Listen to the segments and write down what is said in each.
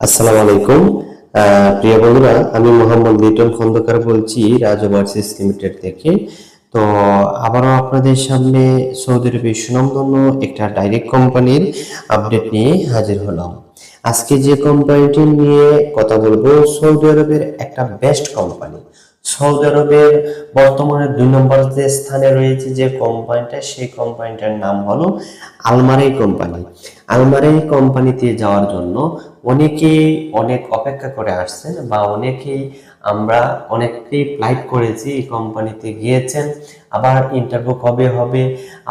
আসসালামু আলাইকুম। প্রিয় বন্ধুরা, আমি মোহাম্মদ লিটন খন্দকার বলছি, রাজ লিমিটেড থেকে। তো, আবারও আপনাদের সামনে সৌদি আরবের সুনামধন্য একটা ডাইরেক্ট কোম্পানির আপডেট নিয়ে হাজির হলাম। আজকে যে কোম্পানিটি নিয়ে কথা বলব, সৌদি আরবের একটা বেস্ট কোম্পানি। সৌদি আরবের বর্তমানে দুই নম্বর যে স্থানে রয়েছে যে কোম্পানিটা সেই কোম্পানিটার নাম হলো আলমারি কোম্পানি আলমারি কোম্পানিতে যাওয়ার জন্য অনেকেই অনেক অপেক্ষা করে আসছেন বা অনেকেই আমরা অনেকেই ফ্লাইট করেছি, এই কোম্পানিতে গিয়েছেন। আবার ইন্টারভিউ কবে হবে?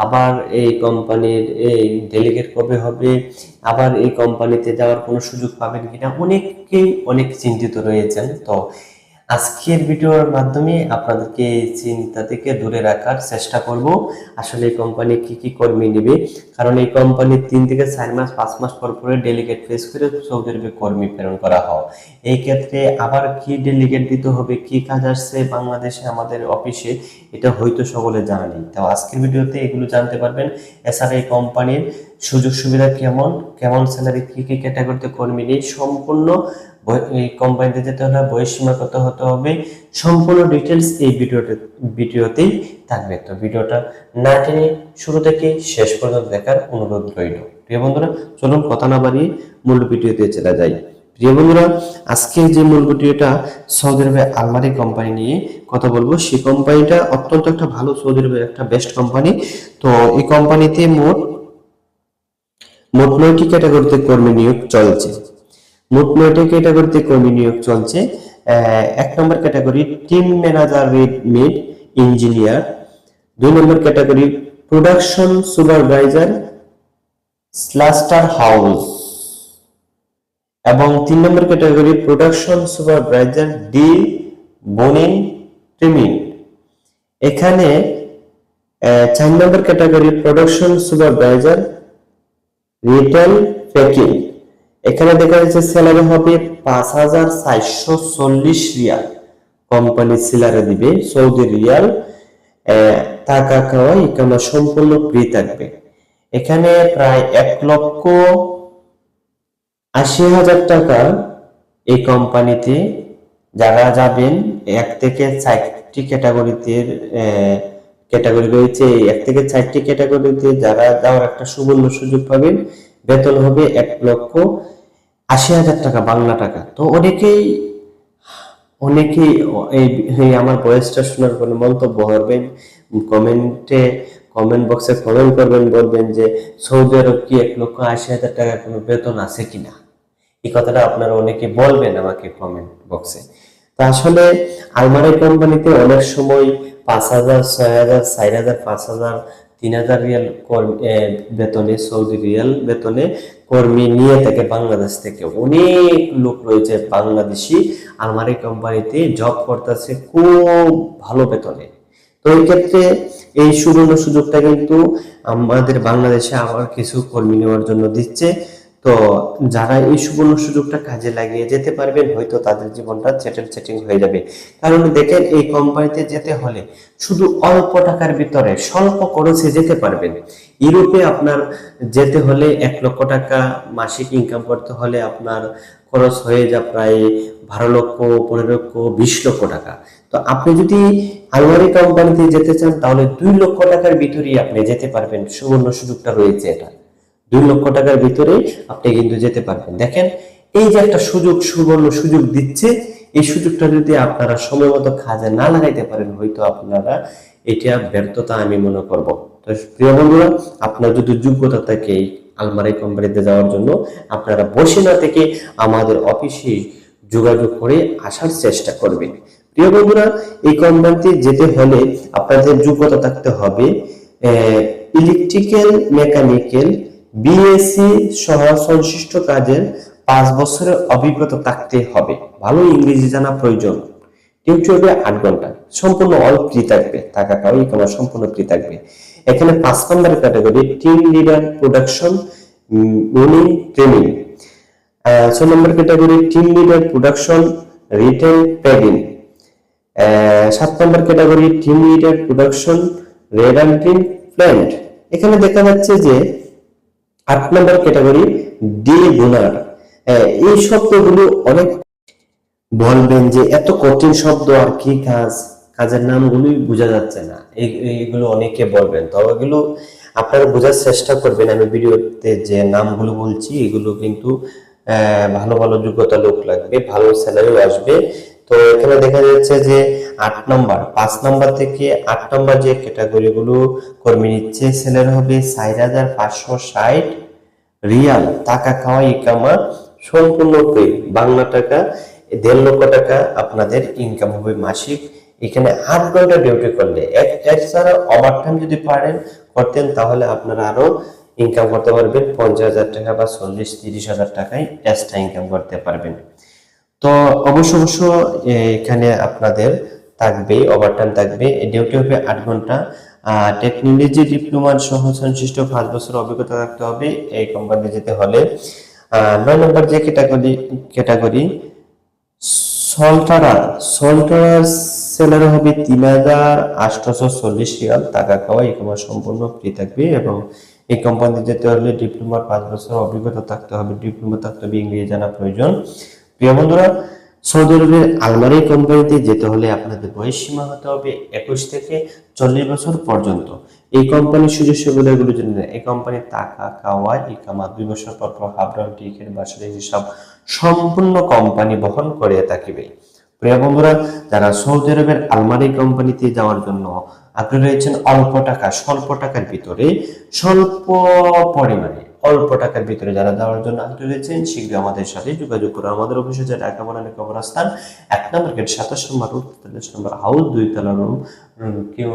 আবার এই কোম্পানির এই ডেলিগেট কবে হবে? আবার এই কোম্পানিতে যাওয়ার কোনো সুযোগ পাবেন কিনা? অনেকেই অনেক চিন্তিত রয়েছেন। তো আজকের ভিডিওর মাধ্যমে আপনাদেরকে চিন্তা থেকে দূরে রাখার চেষ্টা করব। আসলে এই কোম্পানি কি কি কর্মী নেবে? কারণ এই কোম্পানি তিন থেকে চার মাস, পাঁচ মাস পর পরে ডেলিগেট ফেস করে সৌদি আরবে কর্মী প্রেরণ করা হয়। এই ক্ষেত্রে আবার কি ডেলিগেট দিতে হবে, কি কাজ আসছে বাংলাদেশে আমাদের অফিসে এটা হয়তো সকলে জানা নেই। তো আজকের ভিডিওতে এগুলো জানতে পারবেন। এছাড়া এই কোম্পানির সুযোগ সুবিধা কেমন কেমন স্যালারি কি কি ক্যাটাগরিতে কর্মী নেই, সম্পূর্ণ এই কোম্পানিতে যেতে হলে বয়সীমা কত হতে হবে। সম্পূর্ণ ডিটেলস এই ভিডিওতে ভিডিওতেই থাকবে। তো ভিডিওটা না টেনে শুরু থেকে শেষ পর্যন্ত দেখার অনুরোধ রইল। প্রিয় বন্ধুরা, চলুন কথা না বাড়িয়ে মূল ভিডিওতে চলে যাই। প্রিয় বন্ধুরা, আজকে যে মূল ভিডিওটা সৌদি আরবের আলমারি কোম্পানি নিয়ে কথা বলব, সেই কোম্পানিটা অত্যন্ত একটা ভালো সৌদি আরবের একটা বেস্ট কোম্পানি তো এই কোম্পানিতে মোট মোট নয়টি ক্যাটাগরিতে কর্মী নিয়োগ চলছে। মোট নয়টি ক্যাটাগরিতে কর্মী নিয়োগ চলছে। এক নম্বর category team manager mid engineer. দুই নম্বর category production supervisor slaughter house. এবং তিন নম্বর category production supervisor deboning trimming এখানে চার নম্বর category production supervisor retail packing এখানে দেখা যাচ্ছে স্যালারি হবে পাঁচ হাজার চারশো চল্লিশ রিয়াল। কোম্পানি সিলারে দিবে সৌদি রিয়াল টাকা খাওয়া ইকামা সম্পূর্ণ ফ্রি থাকবে। এখানে প্রায় এক লক্ষ আশি হাজার টাকা এই কোম্পানিতে যারা যাবেন, এক থেকে চারটি ক্যাটাগরিতে ক্যাটাগরি রয়েছে এক থেকে চারটি ক্যাটাগরিতে যারা যাওয়ার একটা সুবর্ণ সুযোগ পাবেন, বেতন হবে এক লক্ষ আশি হাজার টাকা, বাংলা টাকা। তো অনেকেই অনেকেই এই আমার বয়সটা শোনার কোনো মন্তব্য করবেন কমেন্টে কমেন্ট বক্সে কমেন্ট করবেন, বলবেন যে, সৌদি আরব কি এক লক্ষ আশি হাজার টাকা কোনো বেতন আছে কিনা? এই কথাটা আপনারা অনেকে বলবেন আমাকে কমেন্ট বক্সে তো আসলে, আলমারি কোম্পানিতে অনেক সময় পাঁচ হাজার, ছয় হাজার, চার হাজার, পাঁচ হাজার তিন হাজার রিয়াল বেতনে, সৌদি রিয়াল বেতনে কর্মী নিয়ে থাকে বাংলাদেশ থেকে। অনেক লোক রয়েছে বাংলাদেশি। আলমারি কোম্পানিতে জব করতেছে খুব ভালো বেতনে। তো এই ক্ষেত্রে এই সুবর্ণ সুযোগটা কিন্তু আমাদের বাংলাদেশে আবার কিছু কর্মী নেওয়ার জন্য দিচ্ছে। তো যারা এই সুবর্ণ সুযোগটা কাজে লাগিয়ে যেতে পারবেন, হয়তো তাদের জীবনটা সেটেল সেটিং হয়ে যাবে। কারণ দেখেন, এই কোম্পানিতে যেতে হলে শুধু অল্প টাকার ভিতরে স্বল্প খরচে যেতে পারবেন। ইউরোপে আপনার যেতে হলে এক লক্ষ টাকা, মাসিক ইনকাম করতে হলে আপনার খরচ হয়ে যা প্রায় বারো লক্ষ, পনেরো লক্ষ, বিশ লক্ষ টাকা। তো আপনি যদি আলমারি কোম্পানিতে যেতে চান, তাহলে দুই লক্ষ টাকার ভিতরেই আপনি যেতে পারবেন। সুবর্ণ সুযোগটা রয়েছে এটা। দুই লক্ষ টাকার ভিতরে আপনি কিন্তু যেতে পারবেন। দেখেন, এই যে একটা সুযোগ, সুবর্ণ সুযোগ দিচ্ছে, এই সুযোগটা যদি আপনারা সময় মতো কাজে না লাগাইতে পারেন, হয়তো আপনারা এটা ব্যর্থতা আমি মনে করব। তো প্রিয় বন্ধুরা, আপনার যদি যোগ্যতা থাকে আলমারি কোম্পানিতে যাওয়ার জন্য, আপনারা বসে না থেকে আমাদের অফিসে যোগাযোগ করে আসার চেষ্টা করবেন। প্রিয় বন্ধুরা, এই কোম্পানিতে যেতে হলে আপনাদের যোগ্যতা থাকতে হবে ইলেকট্রিক্যাল মেকানিক্যাল বিএসসি সহ সংশ্লিষ্ট কাজের পাঁচ বছরের অভিজ্ঞতা থাকতে হবে। ভালো ইংরেজি জানা প্রয়োজন। ডিউটি আট ঘণ্টা। সম্পূর্ণ অল ফ্রি থাকবে। টাকা খাওয়া ইকমার সম্পূর্ণ ফ্রি থাকবে। এখানে পাঁচ নম্বর ক্যাটাগরি টিম লিডার প্রোডাকশন উনি ট্রেনিং ছয় নম্বর category team leader production retail packing সাত নম্বর category team leader production red green plant এখানে দেখা যাচ্ছে যে আট নম্বর ক্যাটাগরি ডি বুনার এই শব্দগুলো অনেক বলবেন যে এত কঠিন শব্দ আর কি কাজ, কাজের নামগুলোই বোঝা যাচ্ছে না। এইগুলো অনেকে বলবেন। তবে এগুলো আপনারা বোঝার চেষ্টা করবেন। আমি ভিডিওতে যে নামগুলো বলছি, এগুলো কিন্তু ভালো ভালো যোগ্যতা লোক লাগবে, ভালো স্যালারিও আসবে। তো এখানে দেখা যাচ্ছে যে আট নম্বর, পাঁচ নম্বর থেকে আট নম্বর যে ক্যাটাগরিগুলো কর্মী নিচ্ছে স্যালারি হবে চার হাজার পাঁচশো ষাট রিয়াল, টাকা খাওয়া ইকামা সম্পূর্ণ পে বাংলা টাকা, দেড় লক্ষ টাকা আপনাদের ইনকাম হবে মাসিক। এখানে আট ঘণ্টা ডিউটি করলে, এক এছাড়া ওভারটাইম যদি পারেন, করতেন তাহলে আপনারা আরও ইনকাম করতে পারবেন পঞ্চাশ হাজার টাকা বা চল্লিশ তিরিশ হাজার টাকায় এক্সট্রা ইনকাম করতে পারবেন। তো অবশ্য অবশ্য, এখানে আপনাদের থাকবে ওভারটাইম থাকবে ডিউটি হবে আট ঘণ্টা। টেকনোলজি ডিপ্লোমার সহ সংশ্লিষ্ট পাঁচ বছর অভিজ্ঞতা থাকতে হবে, এই কোম্পানি যেতে হলে। নয় নম্বর যে ক্যাটাগরি ক্যাটাগরি সল্টারার সল্টারার স্যালারি হবে তিন হাজার আটশোশো চল্লিশ রিয়াল, টাকা খাওয়া এই কমার সম্পূর্ণ ফ্রি থাকবে এবং এই কোম্পানি যেতে হলে ডিপ্লোমার পাঁচ বছর অভিজ্ঞতা থাকতে হবে। ডিপ্লোমা থাকতে হবে ইংরেজি জানা প্রয়োজন। প্রিয় বন্ধুরা, সৌদি আরবের আলমারি কোম্পানিতে যেতে হলে আপনাদের বয়স সীমা হতে হবে একুশ থেকে চল্লিশ বছর পর্যন্ত। এই কোম্পানির সুযোগ সুবিধাগুলো জন্য এই কোম্পানির টাকা খাওয়া ইকামা, দুই বছর পর পর হাবরান টিকেট বাসরের হিসাব সম্পূর্ণ কোম্পানি বহন করে থাকিবে। প্রিয় বন্ধুরা, যারা সৌদি আরবের আলমারি কোম্পানিতে যাওয়ার জন্য আগ্রহী রয়েছেন, অল্প টাকা, স্বল্প টাকার ভিতরে স্বল্প পরিমাণে অল্প টাকার ভিতরে যারা দেওয়ার জন্য আগ্রহী রয়েছেন শীঘ্রই আমাদের সাথে যোগাযোগ করুন। আমাদের অফিসে যে ঢাকা বানানি কবরস্থান, এক নম্বর গেট, সাতাশ নম্বর রোড তেতাল্লিশ নম্বর হাউস, দুই তলা রুম কেউ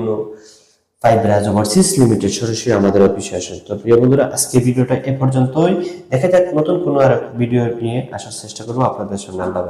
ফাইভ রাজ ওভারসিস লিমিটেড সরাসরি আমাদের অফিসে আসেন। তো প্রিয় বন্ধুরা, আজকে ভিডিওটা এ পর্যন্তই। দেখা যাক নতুন কোনো আর ভিডিও নিয়ে আসার চেষ্টা করব। আপনাদের সামনে আল্লাহ।